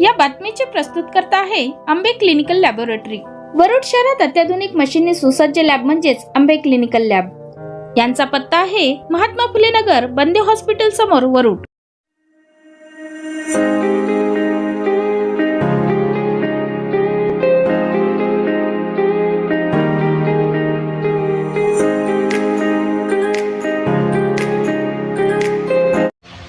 या बातमीचे प्रस्तुतकर्ता आहे आंबे क्लिनिकल लॅबोरेटरी. वरुड शहरात अत्याधुनिक मशीनने सुसज्ज लॅब म्हणजेच आंबे क्लिनिकल लॅब. यांचा पत्ता आहे महात्मा फुले नगर बंदे हॉस्पिटल समोर वरुड.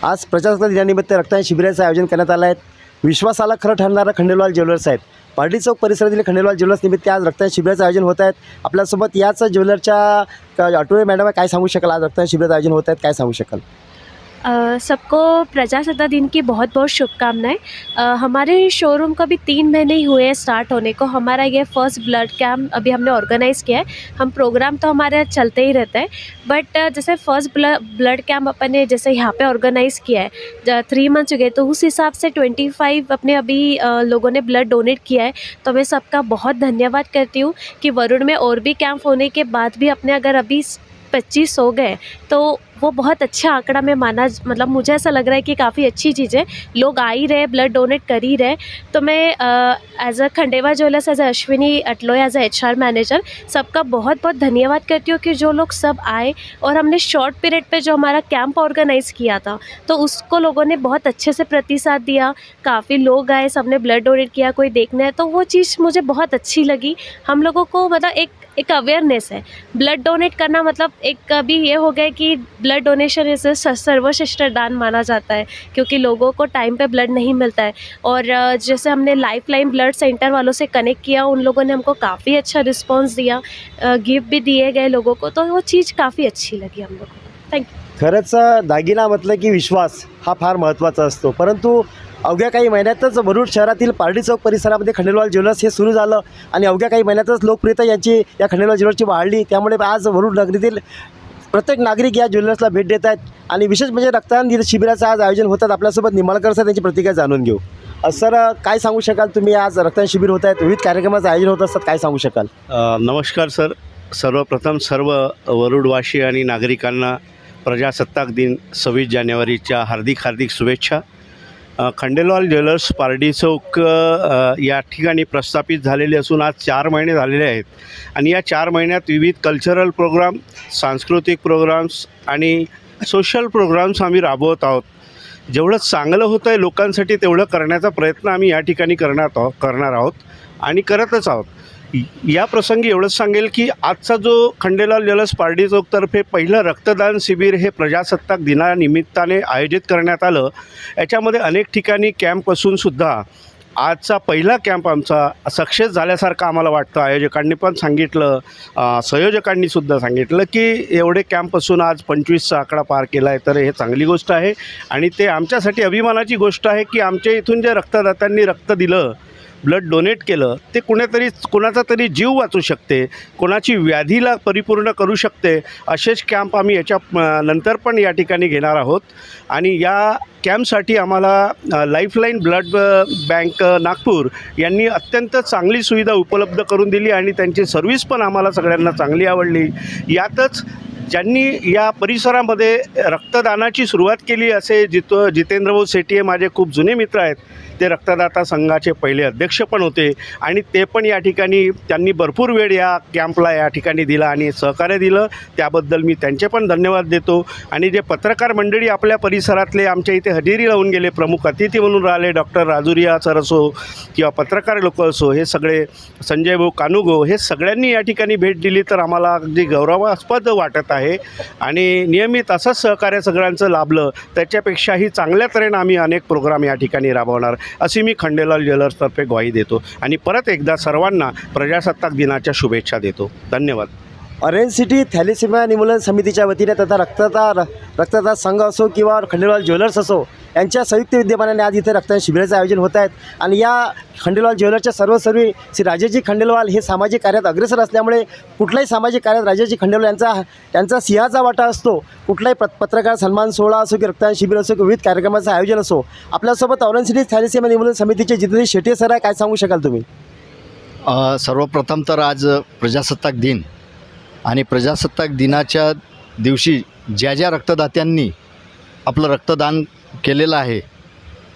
आज प्रजासत्ताक दिनानिमित्त रक्तदान शिबिराचं आयोजन करण्यात आलं आहे. विश्वासाला खरं ठरणारं खंडेलवाल ज्वेलर्स आहेत. पार्टी चौक परिसरातील खंडेलवाल ज्वेलर्स निमित्त आज रक्तदान शिबिराचं आयोजन होत आहेत आपल्यासोबत याच ज्वेलरच्या क- मॅडम काय सांगू शकाल? आज रक्तदान शिबिराचं आयोजन होत आहेत काय सांगू शकाल? सबको प्रजासत्ताक दिन की बहुत बहुत शुभकामनाएँ। हमारे शोरूम का भी तीन महीने ही हुए हैं स्टार्ट होने को। हमारा ये फ़र्स्ट ब्लड कैम्प अभी हमने ऑर्गेनाइज़ किया है। हम प्रोग्राम तो हमारे चलते ही रहते हैं। बट जैसे फ़र्स्ट ब्लड कैम्प अपन ने जैसे यहाँ पे ऑर्गेनाइज़ किया है थ्री मंथ्स हो गए तो उस हिसाब से ट्वेंटी फाइव अपने अभी लोगों ने ब्लड डोनेट किया है। तो मैं सबका बहुत धन्यवाद करती हूँ कि वरुण में और भी कैंप होने के बाद भी अपने अगर अभी पच्चीस हो गए तो वो बहुत अच्छा आंकड़ा में माना मतलब मुझे ऐसा लग रहा है कि काफ़ी अच्छी चीज़ है। लोग आ ही रहे ब्लड डोनेट कर ही रहे तो मैं as a Khandelwal jewellers as a Ashwini अटलोय as a H manager सबका बहुत बहुत धन्यवाद करती हूँ कि जो लोग सब आए और हमने शॉर्ट पीरियड पर जो हमारा कैंप ऑर्गेनाइज़ किया था तो उसको लोगों ने बहुत अच्छे से प्रतिसाद दिया। काफ़ी लोग आए, सबने ब्लड डोनेट किया, कोई देखना है तो वो चीज़ मुझे बहुत अच्छी लगी। हम लोगों को मतलब एक एक अवेयरनेस है। ब्लड डोनेट करना मतलब एक अभी ये हो गया कि ब्लड डोनेशन इसे सर्वश्रेष्ठ दान माना जाता है, क्योंकि लोगों को टाइम पे ब्लड नहीं मिलता है। और जैसे हमने लाइफ लाइन ब्लड सेंटर वालों से कनेक्ट किया, उन लोगों ने हमको काफ़ी अच्छा रिस्पॉन्स दिया गिफ्ट भी दिए गए लोगों को तो वो चीज़ काफ़ी अच्छी लगी हम लोगों को। थैंक यू खरंच दागिना म्हटलं की विश्वास हा फार महत्त्वाचा असतो. परंतु अवघ्या काही महिन्यातच वरुड शहरातील पार्डी चौक परिसरामध्ये खंडेलवाल ज्वेलर्स हे सुरू झालं आणि अवघ्या काही महिन्यातच लोकप्रियता यांची या खंडेलवाल ज्वेलर्सची वाढली. त्यामुळे आज वरुड नगरीतील प्रत्येक नागरिक या ज्वेलर्सला भेट देत आहेत आणि विशेष म्हणजे रक्तदान शिबिराचं आज आयोजन होतात. आपल्यासोबत निमाळकर सर त्यांची प्रतिक्रिया जाणून घेऊ. सर काय सांगू शकाल तुम्ही? आज रक्तदान शिबिर होत आहेत. विविध कार्यक्रमाचं आयोजन होत असतात. काय सांगू शकाल? नमस्कार सर. सर्वप्रथम सर्व वरुडवासी आणि नागरिकांना प्रजासत्ताक दिन सव्वीस जानेवारीच्या हार्दिक हार्दिक शुभेच्छा. खंडेलवाल ज्वेलर्स पारडी चौक या ठिकाणी प्रस्थापित झालेले असून आज चार महिने झालेले आहेत. आणि या चार महिन्यात विविध कल्चरल प्रोग्राम सांस्कृतिक प्रोग्राम्स आणि सोशल प्रोग्राम्स आम्ही राबवत आहोत. जेवढं चांगलं होतं आहे लोकांसाठी तेवढं करण्याचा प्रयत्न आम्ही या ठिकाणी करणार आहोत करणार आहोत आणि करतच आहोत. या प्रसंगी एवढंच सांगेल की आजचा जो खंडेलाल ज्वेलर्स पार्डी चौकतर्फे पहिलं रक्तदान शिबिर हे प्रजासत्ताक दिनानिमित्ताने आयोजित करण्यात आलं. याच्यामध्ये अनेक ठिकाणी कॅम्प असूनसुद्धा आजचा पहिला कॅम्प आमचा सक्सेस झाल्यासारखं आम्हाला वाटतं. आयोजकांनी पण सांगितलं संयोजकांनीसुद्धा सांगितलं की एवढे कॅम्प असून आज पंचवीसचा आकडा पार केला आहे तर हे चांगली गोष्ट आहे. आणि ते आमच्यासाठी अभिमानाची गोष्ट आहे की आमच्या इथून जे रक्तदात्यांनी रक्त दिलं ब्लड डोनेट केलं ते कुणीतरी कुणाचा तरी जीव वाचू शकते कोणाची व्याधीला परिपूर्ण करू शकते असेच कॅम्प आम्ही याच्या नंतर पण या ठिकाणी घेणार आहोत. आणि या कॅम्पसाठी आम्हाला लाईफलाईन ब्लड बँक नागपूर यांनी अत्यंत चांगली सुविधा उपलब्ध करून दिली आणि त्यांची सर्व्हिस पण आम्हाला सगळ्यांना चांगली आवडली. यातच ज्यांनी या परिसरामध्ये रक्तदानाची सुरुवात केली असे जित जितेंद्रभाऊ सेठी हे माझे खूप जुने मित्र आहेत ते रक्तदाता संघाचे पहिले अध्यक्ष पण होते आणि ते पण या ठिकाणी त्यांनी भरपूर वेळ या कॅम्पला या ठिकाणी दिला आणि सहकार्य दिलं. त्याबद्दल मी त्यांचे पण धन्यवाद देतो. आणि जे पत्रकार मंडळी आपल्या परिसरातले आमच्या इथे हजेरी लावून गेले प्रमुख अतिथी म्हणून राहिले डॉक्टर राजुरिया सर असो किंवा पत्रकार लोक असो हे सगळे संजय भाऊ कानुगो हे सगळ्यांनी या ठिकाणी भेट दिली तर आम्हाला अगदी गौरवास्पद वाटत आहे. आहे. आणि नियमित असंच सहकार्य सगळ्यांचं लाभलं त्याच्यापेक्षाही चांगल्या तऱ्हेनं आम्ही अनेक प्रोग्राम या ठिकाणी राबवणार अशी मी खंडेलाल ज्वेलर्सतर्फे ग्वाही देतो. आणि परत एकदा सर्वांना प्रजासत्ताक दिनाच्या शुभेच्छा देतो. धन्यवाद. ऑरेंज सिटी थॅलिसिमिया निर्मूलन समितीच्या वतीने तथा र रक्तदाता संघ असो किंवा खंडेलवाल ज्वेलर्स असो यांच्या संयुक्त विद्यमानाने आज इथे रक्तदान शिबिराचं आयोजन होत आहेत. आणि या खंडेलवाल ज्वेलर्सच्या सर्वसर्वी श्री राजेजी खंडेलवाल हे सामाजिक कार्यात अग्रेसर असल्यामुळे कुठल्याही सामाजिक कार्यात राजेजी खंडेलवाल यांचा त्यांचा सिंहाचा वाटा असतो. कुठलाही पत पत्रकार सन्मान सोहळा असो की रक्तदान शिबिर असो की विविध कार्यक्रमाचं आयोजन असो आपल्यासोबत ऑरेंज सिटी थॅलिसिमिया निर्मूलन समितीचे जितेंद्र शेट्टी सर आहे. काय सांगू शकाल तुम्ही? सर्वप्रथम तर आज प्रजासत्ताक दिन. आणि प्रजासत्ताक दिनाच्या दिवशी ज्या ज्या रक्तदात्यांनी आपलं रक्तदान केलेलं आहे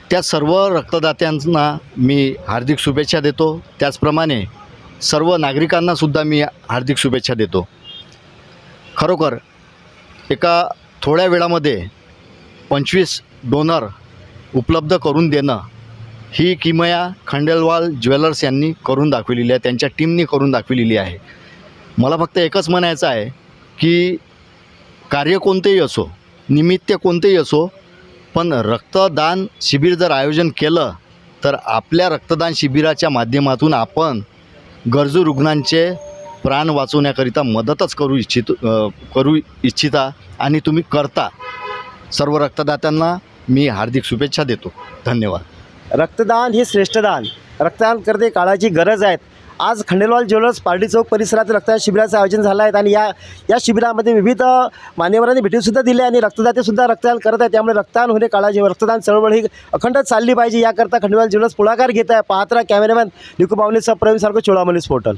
त्या सर्व रक्तदात्यांना मी हार्दिक शुभेच्छा देतो. त्याचप्रमाणे सर्व नागरिकांनासुद्धा मी हार्दिक शुभेच्छा देतो. खरोखर एका थोड्या वेळामध्ये पंचवीस डोनर उपलब्ध करून देणं ही किमया खंडेलवाल ज्वेलर्स यांनी करून दाखवलेली आहे त्यांच्या टीमनी करून दाखवलेली आहे. मला फक्त एकच म्हणायचं आहे की कार्य कोणतेही असो निमित्त कोणतेही असो पण रक्तदान शिबिर जर आयोजन केलं तर आपल्या रक्तदान शिबिराच्या माध्यमातून आपण गरजू रुग्णांचे प्राण वाचवण्याकरिता मदतच करू इच्छित करू इच्छिता आणि तुम्ही करता. सर्व रक्तदात्यांना मी हार्दिक शुभेच्छा देतो. धन्यवाद. रक्तदान हे श्रेष्ठदान रक्तदान करते काळाची गरज आहे. आज खंडेलवाल ज्वेलर्स पार्टी चौक परिसरात रक्तदान शिबिराचं आयोजन झालं आहे आणि या या शिबिरामध्ये विविध मान्यवरांनी भेटीसुद्धा दिल्या आणि रक्तदातेसुद्धा रक्तदान करत आहे त्यामुळे रक्तदान होणे काळाची रक्तदान चळवळ ही अखंड चालली पाहिजे. याकरता खंडेलवाल ज्वेलर्स पुढाकार घेत आहे पाहत्रा कॅमेरामॅन निकू पावलेचा प्रवीण सारखं चोळामलीस पोर्टल.